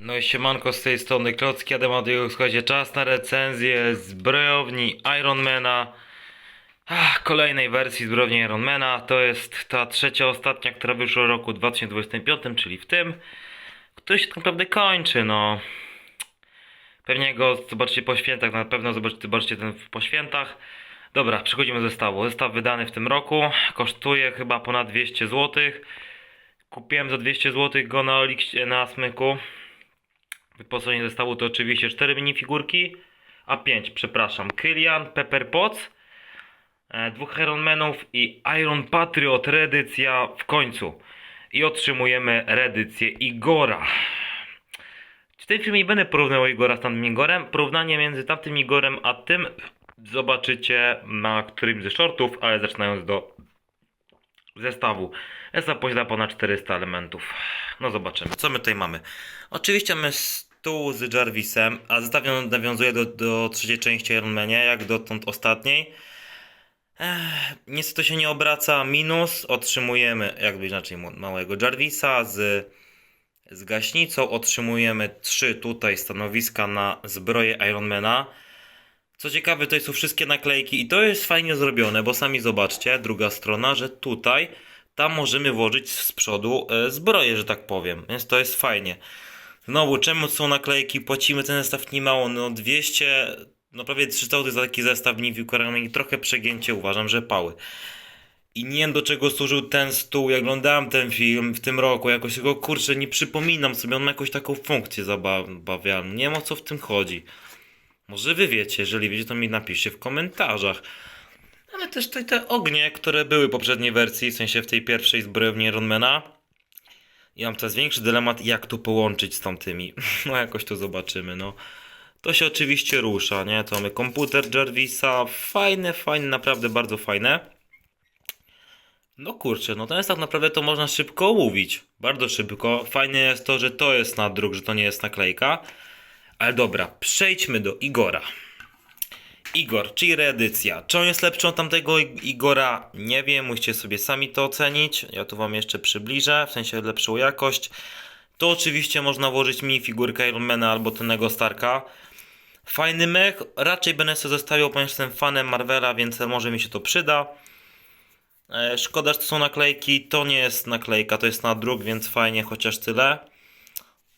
No i siemanko z tej strony Klocki Adamadiuk, słuchajcie, czas na recenzję zbrojowni Ironmana Ach, Kolejnej wersji zbrojowni Ironmana, to jest ta trzecia, ostatnia, która wyszła w roku 2025, czyli w tym Który się tak naprawdę kończy, no. Pewnie go zobaczycie po świętach, na pewno zobaczycie, zobaczycie ten po świętach. Dobra, przechodzimy do zestawu, zestaw wydany w tym roku, kosztuje chyba ponad 200 zł Kupiłem za 200 zł go na na Smyku Wyposażenie zestawu to oczywiście 4 minifigurki, a 5, przepraszam. Kylian, Pepper Potts, e, dwóch Ironmanów i Iron Patriot reedycja w końcu. I otrzymujemy reedycję Igora. W tym filmie nie będę porównywał Igora z tamtym Igorem. Porównanie między tamtym Igorem a tym zobaczycie na którymś ze shortów, ale zaczynając do zestawu. Zestaw posiada ponad 400 elementów. No zobaczymy, co my tutaj mamy. Oczywiście mamy stół z Jarvisem, a zestaw nawiązuje do, do trzeciej części Ironmania, jak dotąd ostatniej. Ech, niestety to się nie obraca. Minus otrzymujemy, jakby inaczej, małego Jarvisa z, z gaśnicą. Otrzymujemy trzy tutaj stanowiska na zbroję Ironmana. Co ciekawe, tutaj są wszystkie naklejki i to jest fajnie zrobione, bo sami zobaczcie, druga strona, że tutaj, tam możemy włożyć z przodu e, zbroję, że tak powiem, więc to jest fajnie. Znowu, czemu są naklejki? Płacimy ten zestaw niemało, no 200, no prawie 300 zł za taki zestaw minifikurami i trochę przegięcie uważam, że pały. I nie wiem do czego służył ten stół, jak oglądałem ten film w tym roku, jakoś tego kurczę nie przypominam sobie, on ma jakąś taką funkcję zabawialną, nie wiem o co w tym chodzi. Może wy wiecie, jeżeli wiecie, to mi napiszcie w komentarzach. Ale też tutaj te ognie, które były w poprzedniej wersji, w sensie w tej pierwszej zbrojowni Ironmana. I mam teraz większy dylemat, jak to połączyć z tamtymi. No jakoś to zobaczymy, no. To się oczywiście rusza, nie? To mamy komputer Jarvisa. Fajne, fajne, naprawdę bardzo fajne. No kurczę, no to jest tak naprawdę to można szybko omówić. Bardzo szybko. Fajne jest to, że to jest nadruk, że to nie jest naklejka. Ale dobra, przejdźmy do Igora. Igor, czyli reedycja. Czy on jest lepszy od tamtego Igora? Nie wiem, musicie sobie sami to ocenić. Ja tu wam jeszcze przybliżę, w sensie lepszą jakość. To oczywiście można włożyć minifigurkę Ironmana albo tennego Starka. Fajny mech, raczej będę sobie zostawiał, ponieważ jestem fanem Marvela, więc może mi się to przyda. E, szkoda, że to są naklejki. To nie jest naklejka, to jest nadruk, więc fajnie, chociaż tyle.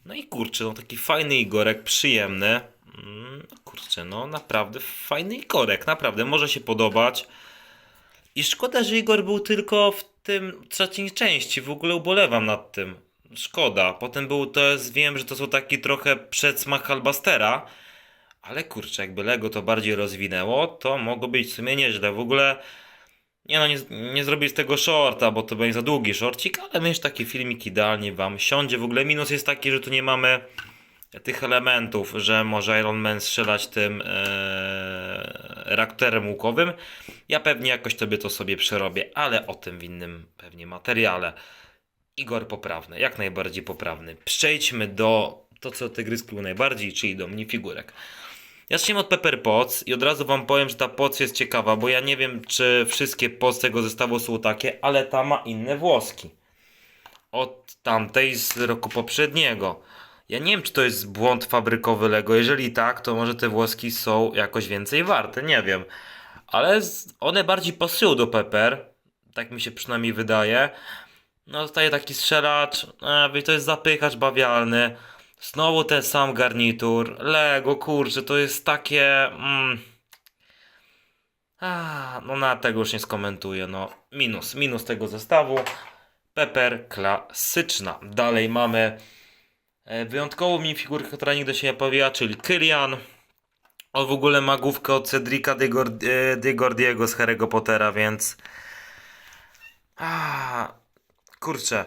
No i kurczę, no taki fajny Igorek, przyjemny. Kurczę, no naprawdę fajny Igorek, naprawdę może się podobać. I szkoda, że Igor był tylko w tym trzeciej części, w ogóle ubolewam nad tym. Szkoda. Potem był, to wiem, że to są taki trochę przedsmak Halbastera, ale kurczę, jakby Lego to bardziej rozwinęło, to mogło być w sumie nieźle. W ogóle, nie no, nie, nie zrobię z tego shorta, bo to będzie za długi shorcik, ale myślę, taki filmik idealnie wam siądzie. W ogóle minus jest taki, że tu nie mamy tych elementów, że może Iron Man strzelać tym e, reaktorem łukowym. Ja pewnie jakoś tobie to sobie przerobię, ale o tym w innym pewnie materiale. Igor poprawny, jak najbardziej poprawny. Przejdźmy do to, co tygryski był najbardziej, czyli do minifigurek. Ja zacznijmy od Pepper Potts i od razu wam powiem, że ta Potts jest ciekawa, bo ja nie wiem, czy wszystkie Potts tego zestawu są takie, ale ta ma inne włoski. Od tamtej z roku poprzedniego. Ja nie wiem, czy to jest błąd fabrykowy Lego. Jeżeli tak, to może te włoski są jakoś więcej warte, nie wiem. Ale one bardziej pasują do Pepper. Tak mi się przynajmniej wydaje. No, zostaje taki strzelacz. E, to jest zapychacz bawialny. Znowu ten sam garnitur. Lego, kurczę, to jest takie. Mm. A, no na tego już nie skomentuję. No, minus, minus tego zestawu. Pepper klasyczna. Dalej mamy e, wyjątkową minifigurkę, która nigdy się nie pojawiła, czyli Kylian. On w ogóle ma główkę od Cedrika Digord- e, Digordiego z Harry'ego Pottera, więc. A, kurczę.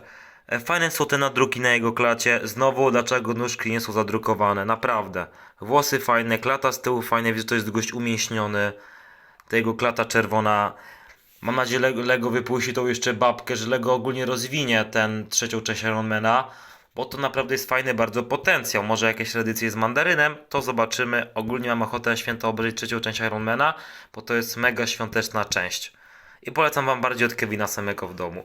E, Fajne są te nadruki na jego klacie. Znowu, dlaczego nóżki nie są zadrukowane? Naprawdę. Włosy fajne, klata z tyłu fajne, widzę, że to jest gość umięśniony. Ta jego klata czerwona. Mam nadzieję, Lego, Lego wypuści tą jeszcze babkę, że Lego ogólnie rozwinie ten trzecią część Ironmana, bo to naprawdę jest fajny bardzo potencjał. Może jakieś edycje z mandarynem, to zobaczymy. Ogólnie mam ochotę na święto obejrzeć trzecią część Ironmana, bo to jest mega świąteczna część. I polecam wam bardziej od Kevina samego w domu.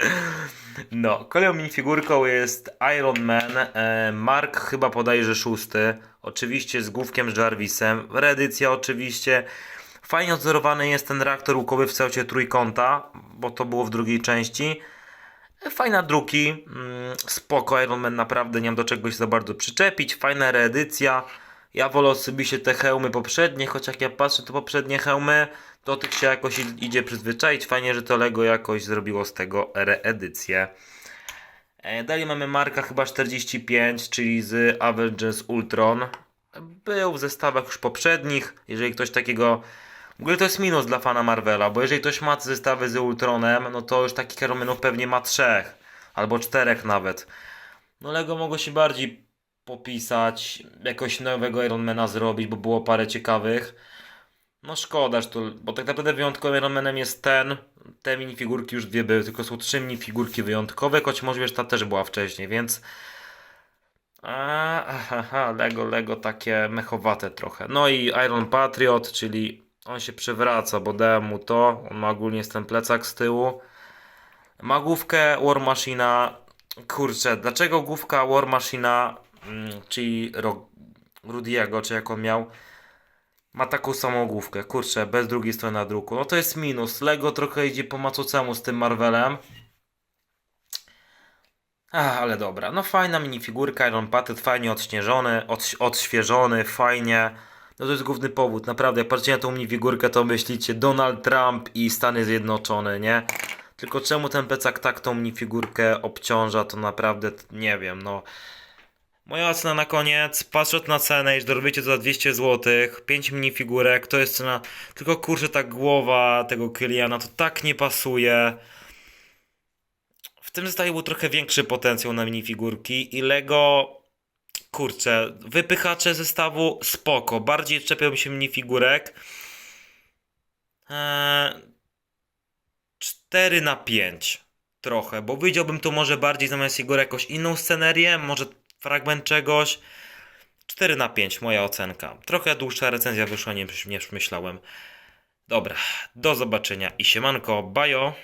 no, kolejną minifigurką jest Iron Man. E, Mark chyba podajże szósty. Oczywiście z główkiem z Jarvisem. Reedycja oczywiście. Fajnie odzorowany jest ten reaktor łukowy w kształcie trójkąta, bo to było w drugiej części. Fajna druki, mm, spoko, Iron Man naprawdę nie mam do czegoś za bardzo przyczepić, fajna reedycja. Ja wolę osobiście te hełmy poprzednie, choć jak ja patrzę to poprzednie hełmy, to tych się jakoś idzie przyzwyczaić. Fajnie, że to Lego jakoś zrobiło z tego reedycję. E, Dalej mamy marka chyba 45, czyli z Avengers Ultron. Był w zestawach już poprzednich. Jeżeli ktoś takiego. W ogóle to jest minus dla fana Marvela, bo jeżeli ktoś ma zestawy z Ultronem, no to już takich Ironmanów pewnie ma trzech albo czterech nawet. No Lego mogło się bardziej popisać, jakoś nowego Ironmana zrobić, bo było parę ciekawych. No szkoda, że to, bo tak naprawdę wyjątkowym Ironmanem jest ten. Te minifigurki już dwie były, tylko są trzy minifigurki wyjątkowe, choć możliwe, że ta też była wcześniej, więc... A, aha, Lego, Lego takie mechowate trochę. No i Iron Patriot, czyli on się przewraca, bo dałem mu to. On ma ogólnie jest ten plecak z tyłu. Ma główkę War Machina. Kurczę, dlaczego główka War Machina, mm, czyli Ro- Rudiego, czy jak on miał, ma taką samą główkę? Kurczę, bez drugiej strony na druku. No to jest minus. Lego trochę idzie po macocemu z tym Marvelem. Ach, ale dobra. No fajna minifigurka, Iron Patriot, fajnie odśnieżony, odś- odświeżony, fajnie. No to jest główny powód, naprawdę. Jak patrzycie na tą minifigurkę, to myślicie Donald Trump i Stany Zjednoczone, nie? Tylko czemu ten plecak tak tą minifigurkę obciąża, to naprawdę nie wiem, no. Moja ocena na koniec, patrząc na cenę, jeśli dorobicie to za 200 zł, 5 minifigurek, to jest cena, tylko kurczę ta głowa tego Kyliana, to tak nie pasuje. W tym zestawie był trochę większy potencjał na minifigurki i Lego, kurczę, wypychacze zestawu spoko, bardziej czepią się minifigurek. Eee, 4 na 5 trochę, bo widziałbym tu może bardziej zamiast figury jakąś inną scenerię, może fragment czegoś. 4 na 5 moja ocenka. Trochę dłuższa recenzja wyszła niż myślałem. Dobra, do zobaczenia i siemanko, bajo.